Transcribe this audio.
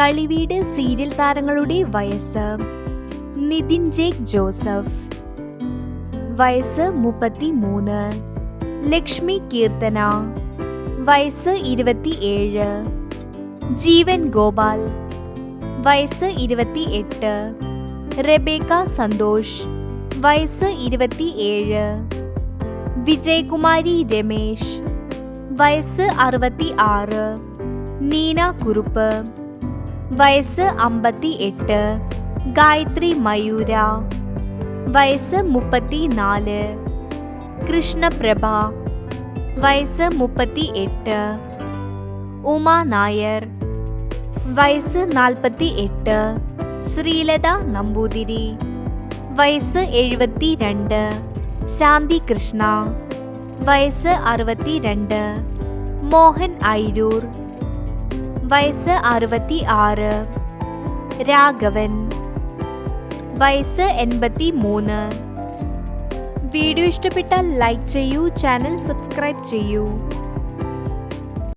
കളിവീട് serial താരങ്ങളുടെ വയസ്സ്. Nithin Jake Joseph. വയസ്സ് മുപ്പത്തി മൂന്ന് ലക്ഷ്മി കീർത്തന. വയസ്സ് ഇരുപത്തിയേഴ്. ജീവൻ ഗോപാൽ. വയസ്സ് ഇരുപത്തി എട്ട് റെബേക്ക സന്തോഷ്. വയസ്സ് ഇരുപത്തിയേഴ്. വിജയകുമാരി രമേശ്. വയസ്സ് അറുപത്തി ആറ് നീന കുറുപ്പ്. വയസ്സ് അമ്പത്തി എട്ട് ഗായത്രി മയൂര. വയസ്സ് മുപ്പത്തി നാല് കൃഷ്ണപ്രഭ. വയസ്സ് മുപ്പത്തി എട്ട് ഉമ നായർ. വയസ്സ് നാൽപ്പത്തി എട്ട് ശ്രീലത നമ്പൂതിരി. വയസ്സ് എഴുപത്തി രണ്ട് ശാന്തി കൃഷ്ണ. വയസ്സ് അറുപത്തി രണ്ട് മോഹൻ ഐരൂർ വയസ്സ് അറുപത്തി ആറ്. രാഘവൻ. വയസ്സ് എൺപത്തി മൂന്ന്. വീഡിയോ ഇഷ്ടപ്പെട്ടാൽ ലൈക്ക് ചെയ്യൂ ചാനൽ സബ്സ്ക്രൈബ് ചെയ്യൂ.